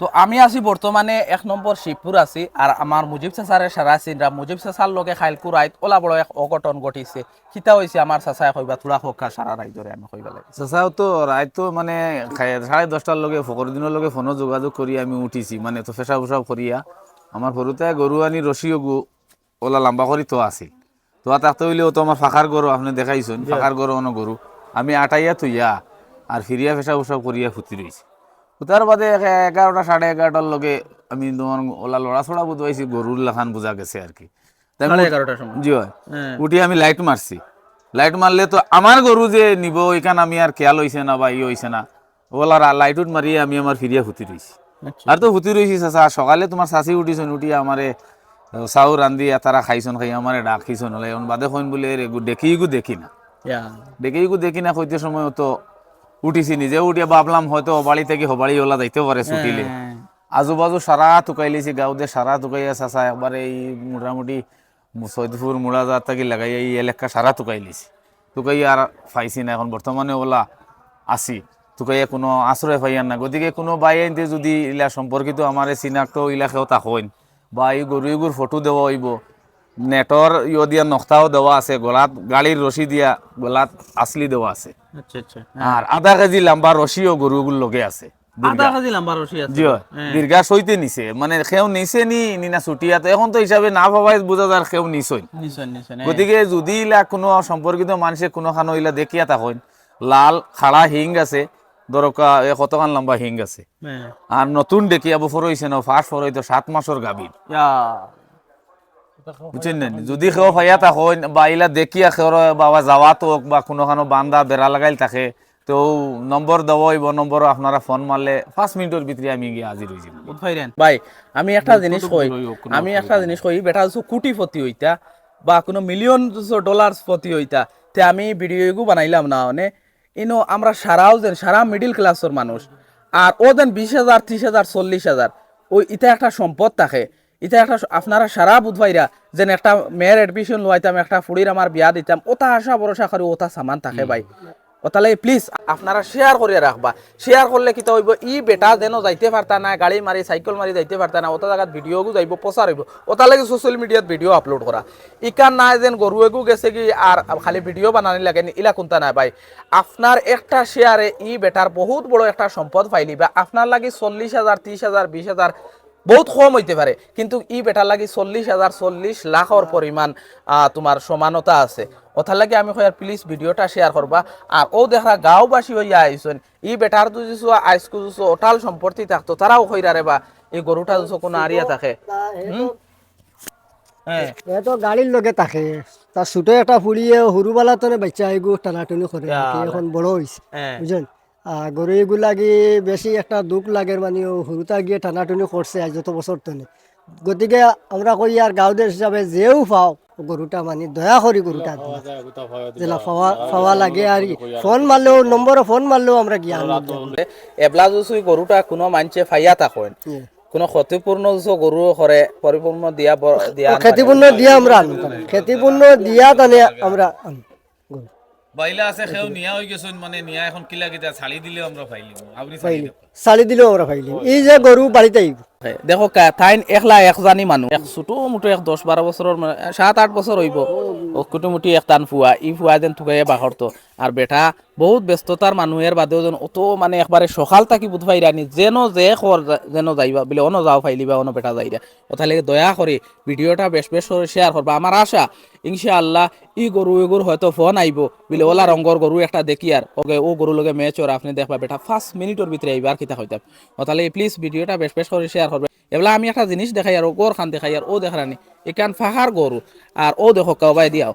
তো আমি আছি বর্তমানে এক নম্বর শিবপুর আছি আর আমার মুজিব চাচারে সারা চিনরা মুজিব চাচার লগে খাইলপুর আইত ওলা বড় এক অঘটন ঘটিছে। কিতা হয়েছে আমার চাচাই কইবা তোরা হোকা সারা রাইজরে আমি কইবা লাগে। চাচাও তো রাত তো মানে সাড়ে দশটার লগে ফকর দিনের লগে ফোনও যোগাযোগ করি আমি উঠিছি মানে তো ফেসা ফুসা করিয়া আমার সৰুতে গরু আনি রশি গু ওলা লম্বা কৰি তো আছিল। তো তাতে হইলেও তো আমার ফাঁকার গরু আপনি দেখাইছেন ফাঁকার গরু অন গরু আমি আটাইয়া থইয়া আর ফিরিয়া ফেসা ফুসা করিয়া ফুটি রয়েছি ফুটার বাদে এগারোটা সাড়ে এগারোটার লগে আমি তোমার ওলা লড়া ছড়া বুঝবাইছি গরুর লাখান বোঝা গেছে আর কি। জি হয়। উঠি আমি লাইট মারছি লাইট মারলে তো আমার গরু যে নিব ওইখান আমি আর খেয়াল হইছে না বা ই হইছে না। ওলার লাইটুত মারিয়ে আমি আমার ফিরিয়া ফুটি রইছি আচ্ছা। আর তো ফুটি রইছি চাচা সকালে তোমার চাচি উঠিছন উঠি আমারে চাউ রান্ধি তারা খাইছন খাই আমারে ডাকিছন হলে বাদে কইন বলে দেখি গু দেখি না। দেখি গু দেখি না কইতে সময় তো উঠিছি নিজে উঠিয়া ভাবলাম হয়তো বাড়ি থেকে হবাড়ি ওলা যাইতে পারে ছুটিলে। হ্যাঁ। আজুবাজু সারা তুকাই লিছি গাঁওতে সারা তুকাইয়া চাচা একবারে এই মোটামুটি সৈদপুর মুড়াজাত থাকি লাগাই এই এলাকা সারা তুকাই লিছি। তুকাই আর পাইছি না এখন বর্তমানে ওলা আছি। তুকাইয়া কোনো আশ্রয় পাইয়ার না গতিকে কোনো বাইনতে যদি ইলা সম্পর্কিত আমার চিনাক্ত ইলাকাও তা হইন। বা এই গরু এগুর ফটো দেওয়া হইব নেটর ইয় দিয়া নক্তাও দেওয়া আছে গলাত গাড়ির রশি দিয়া গলাত আসলি দেওয়া আছে। আচ্ছা আচ্ছা আর আধা কেজি লম্বা রশিও গরুগুর লগে আছে। হয়। দীর্ঘা সইতে নিছে। মানে নিছে নি নিনা ছুটিয়াতে এখন তো হিসাবে না বোঝা নিছই। নিশ্চয় গতিকে যদি ইলা কোনো সম্পর্কিত মানুষে কোনো খানো ইলা দেখিয়া থাকেন লাল খাড়া হিং আছে দরকা এ কতখান লম্বা হিং আছে। হ্যাঁ। আর নতুন দেখিয়া বছর হয়েছে না ফার্স্ট ফর হইতো সাত মাসের গাভীর। বুঝছেন না? যদি থাকেন বা ইলা দেখিয়া খেওর বাবা হোক বা কোনো খানো বান্দা বেড়া লাগাইল থাকে তো নম্বর হইব নম্বর আপনারা ফোন মারলে পাঁচ মিনিটের ভিতরে আমি গিয়ে হাজির হয়ে উৎফাইরেন। ভাই আমি একটা জিনিস কই আমি একটা জিনিস কই বেটা হচ্ছে কোটিপতি হইতা বা কোনো মিলিয়ন ডলার পতি হইতা তে আমি ভিডিও বানাইলাম না মানে ইনো আমরা সারাও যেন সারা মিডিল ক্লাসের মানুষ আর ও দেন বিশ হাজার ত্রিশ হাজার চল্লিশ হাজার ওই ইটা একটা সম্পদ থাকে। ইটা একটা আপনারা সারা বুধবাইরা যেন একটা মেয়ের এডমিশন লইতাম একটা ফুড়ির আমার বিয়া দিতাম ওটা আশা ভরসা করি ওটা সামান থাকে ভাই। ওতালে প্লিজ আপনারা শেয়ার করে রাখবা। শেয়ার করলে কি হইব ই বেটা যেন যাইতে পারতা না গাড়ি মারি সাইকেল মারি যাইতে পারতা না ওটা জায়গাত ভিডিও গু যাইব প্রচার হইব। ওটা লাগে সোশ্যাল মিডিয়াত ভিডিও আপলোড করা ইকান নাই যেন গরু এগু গেছে কি আর খালি ভিডিও বানানি লাগে নি, ইলা কোনটা নাই ভাই। আপনার একটা শেয়ারে ই বেটার বহুত বড় একটা সম্পদ পাইলি বা আপনার লাগি চল্লিশ হাজার ত্রিশ হাজার বিশ হাজার বহুত কম হইতে পারে। কিন্তু ই বেটার লাগি চল্লিশ হাজার চল্লিশ লাখর পরিমাণ আহ, তোমার সমানতা আছে। ওথার লাগে আমি কই প্লিজ ভিডিওটা শেয়ার করবা আর ও দেখা গাঁওবাসী হইয়া আইসন ই বেটার যদি আইসকু যদি ওটাল সম্পত্তি থাকতো তারাও কইরা রে বা এই গরুটা যদি কোনো আরিয়া থাকে। হুম? হ্যাঁ। এ তো গাড়ির লগে থাকে। তার ছোট একটা ফুড়িয়ে সৰুবেলা তনে বাচ্চা এগু টানাটুনি করে এখন বড় হয়েছে হ্যাঁ। বুঝলেন গরু এগুলা গি বেশি একটা দুঃখ লাগে মানে সৰুতা গিয়ে টানাটুনি করছে আজ যত বছর তনে গতিকে আমরা কই আর গাঁওদের হিসাবে যেও পাও গরুটা মানে দয়া করি গরুটা পাওয়া পাওয়া লাগে আর। ফোন মারলেও নম্বরে ফোন মারলেও আমরা গিয়া। এবলা যদি গরুটা কোনো মানুষে ফাইয়া থাকেন কোনো ক্ষতিপূর্ণ গরু করে পরিপূর্ণ দিয়া দিয়া ক্ষতিপূর্ণ দিয়া আমরা আনি ক্ষতিপূর্ণ দিয়া তানে আমরা আনি। বাইলা আছে সেও নিয়া হয়ে গেছেন মানে নিয়া এখন কিলা কিটা ছাড়ি দিলেও আমরা পাইলি আপনি পাইলি চালি দিলেও আমরা পাইলি। এই যে গরু বাড়িতে আইব দেখো তাইন একলা একজানি মানুহ। এক ছোটো মোটো এক দশ বাৰ বছৰৰ মানে সাত আঠ বছৰ হইব। কুটুমুটি এক টান ফুয়া ই ফুয়া যেন থুকাইয়ে বাঘরতো আর বেটা, বহুত ব্যস্ততার মানুষের বাদেও যেন অত মানে একবারে সকাল থাকি বুধ পাইরানি যেন যে খর যেন যাইবা, বলে অন যাও ফাইলিবা অন বেটা যাইরা ওথালে দয়া করে ভিডিওটা বেশ বেশ করে শেয়ার করবা আমার আশা, ইনশাআল্লাহ, ই গরু এ গরু হয়তো ফোন আইব বলে ওলা রঙর গরু একটা দেখি আর ওকে ও গরু লগে ম্যাচ ওর আপনি দেখবা বেটা মিনিটের ভিতরে আইবা আর কিতা হইতাম ওতালে প্লিজ ভিডিওটা বেশ বেশ করে শেয়ার করবে এবেলা আমি একটা জিনিস দেখাই আর ও গর খান দেখাই আর ও দেখারানি এখান ফাহার গরু আর ও দেখো কাবাই দিয়াও।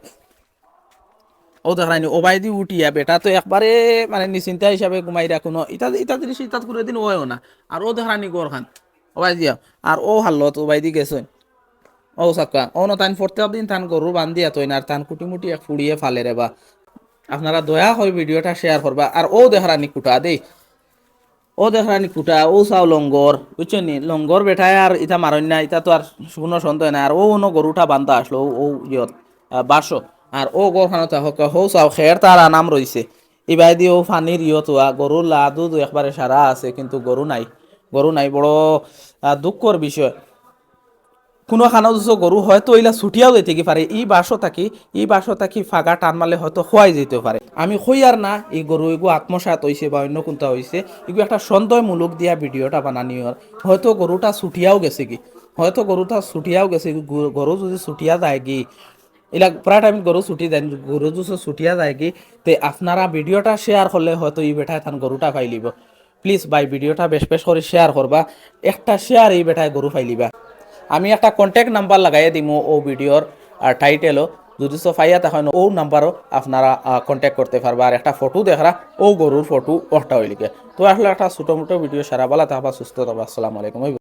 ও দেখারানি ওবাই দি উঠিয়া বেটা তো একবারে মানে নিশ্চিন্তা হিসাবে ঘুমাই রাখো ন। ইটা ইটা জিনিস ইটা করে দিন ওয়ও না। আর ও দেখারানি গর খান। ওবাই দিয়াও। আর ও হাল্লত ওবাই দি গেছেন ও সাক্কা ও ন তান প্রত্যেক দিন তান গরু বান্ধিয়া তৈন আর তান কুটি মুটি এক ফুড়িয়ে ফালে রে বা। আপনারা দয়া করে ভিডিওটা শেয়ার করবা আর ও দেখারানি কুটা দেই। ও দেখানি কুটা, ও চাও লঙ্গর, বুঝছ নি? লঙ্গর বেঠায় আর ইটা মারণ না ইটা তো আর কোনো সন্দেহ না আর ও অন্য গরুটা বান্ধা আসলো ও- ইয়ত বাসো আর ও গরখানো থাকক হো চাও খের তার নাম রয়েছে ইবাই দিয়ে ও ফানির ইয়ত হওয়া গরুর লাদু একবারে সারা আছে, কিন্তু গরু নাই। গরু নাই, বড় দুঃখর বিষয়। কোনো খানা যদি গরু হয়তো ইলা ছুটিয়াও যেতে কি পারে ই বাসও থাকি ই বাসও থাকি ফাগা টান মারলে হয়তো খোয়াই যেতে পারে আমি হই আর না, এই গরু এগু আত্মসাত হয়েছে বা অন্য কোনটা হয়েছে এগু একটা সন্দেহমূলক দিয়া ভিডিওটা বানানি হর হয়তো গরুটা ছুটিয়াও গেছে কি? হয়তো গরুটা ছুটিয়াও গেছে গরু- যদি ছুটিয়া যায় কি? এলা প্রায় টাইম গরু ছুটি দেন গরু যদি ছুটিয়া যায় কি? তে আপনারা ভিডিওটা শেয়ার করলে হয়তো ই বেটায় থান গরুটা পাইলিব প্লিজ ভাই ভিডিওটা বেশ বেশ করে শেয়ার করবা একটা শেয়ার এই বেটায় গরু পাইলিবা আমি একটা কন্ট্যাক্ট নাম্বার লাগাই দিম ও ভিডিওর টাইটেলও যদি সো ফাইয়া তখন ও নাম্বারও আপনারা কন্ট্যাক্ট করতে পারবা। আর একটা ফটো দেখরা ও গরুর ফটো ওটা হইলিকে তো আসলে একটা ছোটো মোটো ভিডিও সারা বলা তাহবা সুস্থ থাকবা আসসালামু আলাইকুম।